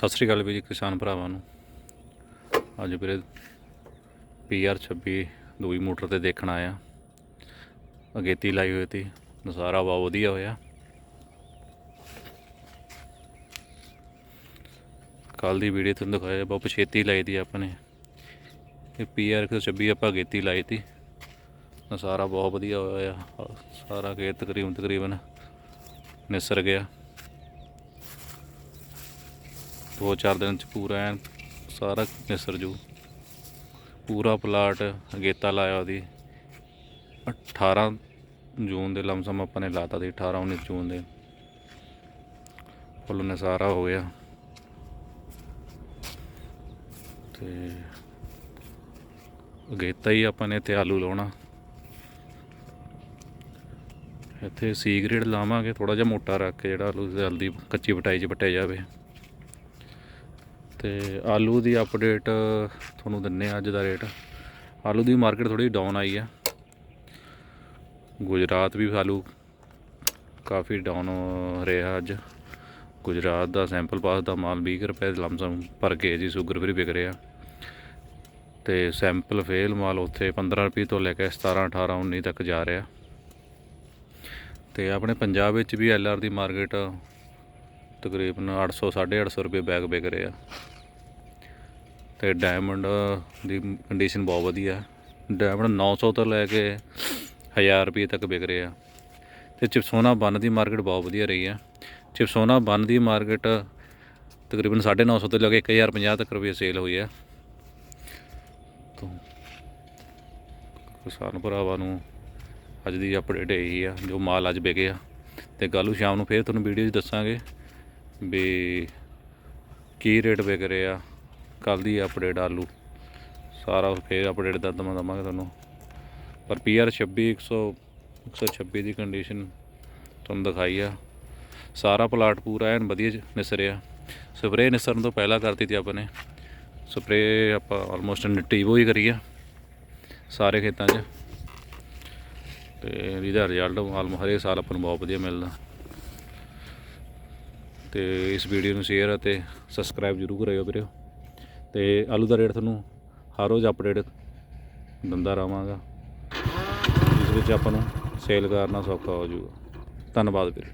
ਸਤਿ ਸ੍ਰੀ ਅਕਾਲ ਵੀਰ ਜੀ, ਕਿਸਾਨ ਭਰਾਵਾਂ ਨੂੰ। ਅੱਜ ਵੀਰੇ ਪੀਆਰ 26 ਦੂਈ ਮੋਟਰ ਤੇ ਦੇਖਣ ਆਇਆ। ਅਗੇਤੀ ਲਾਈ ਹੋਈ ਤੀ, ਨਜ਼ਾਰਾ ਬਹੁਤ ਵਧੀਆ ਹੋਇਆ। ਕੱਲ ਦੀ ਵੀਡੀਓ ਤੁਹਾਨੂੰ ਦਿਖਾਇਆ, ਬਹੁਤ ਪਛੇਤੀ ਲਾਈ ਤੀ ਆਪਾਂ ਨੇ। ਇਹ ਪੀਆਰ 126 ਆਪਾਂ ਅਗੇਤੀ ਲਾਈ ਤੀ। ਨਜ਼ਾਰਾ ਬਹੁਤ ਵਧੀਆ ਹੋਇਆ, ਸਾਰਾ ਖੇਤ ਤਕਰੀਬਨ ਤਕਰੀਬਨ ਨਿਸਰ ਗਿਆ। ਦੋ ਚਾਰ ਦਿਨ ਚ ਪੂਰਾ ਐਨ, ਸਾਰਾ ਨਿਸਰ ਜੂ। ਪੂਰਾ ਪਲਾਟ ਅਗੇਤਾ ਲਾਇਆ ਉਹਦੀ। 18 ਜੂਨ ਦੇ ਲਮਸਮ ਆਪਾਂ ਨੇ ਲਾਤਾ ਦੀ 18 19 ਜੂਨ ਦੇ। ਫੁੱਲ ਨਸਾਰਾ ਹੋ ਗਿਆ। ਤੇ ਅਗੇਤਾ ਹੀ ਆਪਾਂ ਨੇ ਇੱਥੇ ਆਲੂ ਲਾਉਣਾ। ਇੱਥੇ ਸੀ ਗ੍ਰੇਡ ਲਾਵਾਂਗੇ ਥੋੜਾ ਜਿਹਾ ਮੋਟਾ ਰੱਖ ਕੇ ਜਿਹੜਾ ਆਲੂ ਜਲਦੀ ਕੱਚੀ ਪਟਾਈ 'ਚ ਪਟਿਆ ਜਾਵੇ। ਤੇ ਆਲੂ ਦੀ ਅਪਡੇਟ ਤੁਹਾਨੂੰ ਦਿੰਨੇ ਆ ਅੱਜ ਦਾ ਰੇਟ ਆਲੂ ਦੀ ਮਾਰਕੀਟ ਥੋੜੀ ਡਾਊਨ ਆਈ ਆ। ਗੁਜਰਾਤ ਵੀ ਆਲੂ ਕਾਫੀ ਡਾਊਨ ਰਿਹਾ ਅੱਜ। ਗੁਜਰਾਤ ਦਾ ਸੈਂਪਲ ਪਾਸ ਦਾ ਮਾਲ 20 ਕੁ ਰੁਪਏ ਲਮਸਮ ਪਰ ਕੇਜੀ ਸ਼ੂਗਰ ਫਰੀ ਵਿਕ ਰਿਹਾ। ਤੇ ਸੈਂਪਲ ਫੇਲ ਮਾਲ ਉੱਥੇ 15 ਰੁਪਏ ਤੋਂ ਲੈ ਕੇ 17 18 19 ਤੱਕ ਜਾ ਰਿਹਾ। ਤੇ ਆਪਣੇ ਪੰਜਾਬ ਵਿੱਚ ਵੀ ਐਲਆਰ ਦੀ ਮਾਰਕੀਟ ਤਕਰੀਬਨ 800 850 ਰੁਪਏ ਬੈਗ ਵਿਕ ਰਿਹਾ ਤੇ ਡਾਇਮੰਡ ਦੀ ਕੰਡੀਸ਼ਨ ਬਹੁਤ ਵਧੀਆ। ਹੈ ਡਾਇਮੰਡ 900 ਤੋਂ ਲੈ ਕੇ 1000 ਰੁਪਏ ਤੱਕ ਵਿਕ ਰਿਹਾ ਤੇ ਚਿਪਸੋਨਾ ਬੰਨ ਦੀ ਮਾਰਕੀਟ ਬਹੁਤ ਵਧੀਆ ਰਹੀ ਹੈ ਚਿਪਸੋਨਾ ਬੰਨ ਦੀ ਮਾਰਕੀਟ ਤਕਰੀਬਨ 950 ਤੋਂ ਲੈ ਕੇ 1050 ਤੱਕ ਰੁਪਏ ਸੇਲ ਹੋਈ ਹੈ ਤੋਂ ਕਿਸਾਨ ਭਰਾਵਾਂ ਨੂੰ ਅੱਜ ਦੀ ਅਪਡੇਟ ਇਹੀ ਆ, ਜੋ ਮਾਲ ਅੱਜ ਵਿਕਿਆ ਤੇ ਕੱਲ੍ਹ ਨੂੰ ਸ਼ਾਮ ਨੂੰ ਫੇਰ ਤੁਹਾਨੂੰ ਵੀਡੀਓ 'ਚ ਦੱਸਾਂਗੇ। ਵੀ ਕੀ ਰੇਟ ਵਿਕ ਰਿਹਾ ਕੱਲ ਦੀ ਅਪਡੇਟ ਆਲੂ, ਸਾਰਾ ਫੇਰ ਅਪਡੇਟ ਦਾ ਦਵਾਂ ਦਵਾਂਗੇ ਤੁਹਾਨੂੰ। ਪਰ ਪੀਆਰ 26 100 126 ਦੀ ਕੰਡੀਸ਼ਨ ਤੁਹਾਨੂੰ ਦਿਖਾਈ ਆ। ਸਾਰਾ ਪਲਾਟ ਪੂਰਾ ਐਨ ਵਧੀਆ ਨਿਸਰਿਆ ਸਪਰੇਅ ਨਿਸਰਨ ਤੋਂ ਪਹਿਲਾਂ ਕਰਤੀ ਤੀ ਆਪਾਂ ਨੇ। ਸਪਰੇਅ ਆਪਾਂ ਆਲਮੋਸਟ ਨਟੀਵੋ ਹੀ ਕਰੀ ਆ, ਸਾਰੇ ਖੇਤਾਂ 'ਚ। ਤੇ ਇਹਦਾ ਰਿਜ਼ਲਟ ਆਲਮ ਹਰੇਕ ਸਾਲ ਆਪਾਂ ਨੂੰ ਬਹੁਤ ਵਧੀਆ ਮਿਲਦਾ। ਤੇ ਇਸ ਵੀਡੀਓ ਨੂੰ ਸ਼ੇਅਰ ਅਤੇ ਸਬਸਕ੍ਰਾਈਬ ਜ਼ਰੂਰ ਕਰਿਓ ਵੀਰੇ ਤੇ ਆਲੂ ਦਾ ਰੇਟ ਤੁਹਾਨੂੰ ਹਰ ਰੋਜ਼ ਅਪਡੇਟ ਦਿੰਦਾ ਰਹਾਂਗਾ। ਜਿਸ ਵਿੱਚ ਆਪਾਂ ਨੂੰ ਸੇਲ ਕਰਨਾ ਸੌਖਾ ਹੋ ਜਾਊਗਾ। ਧੰਨਵਾਦ ਵੀਰੇ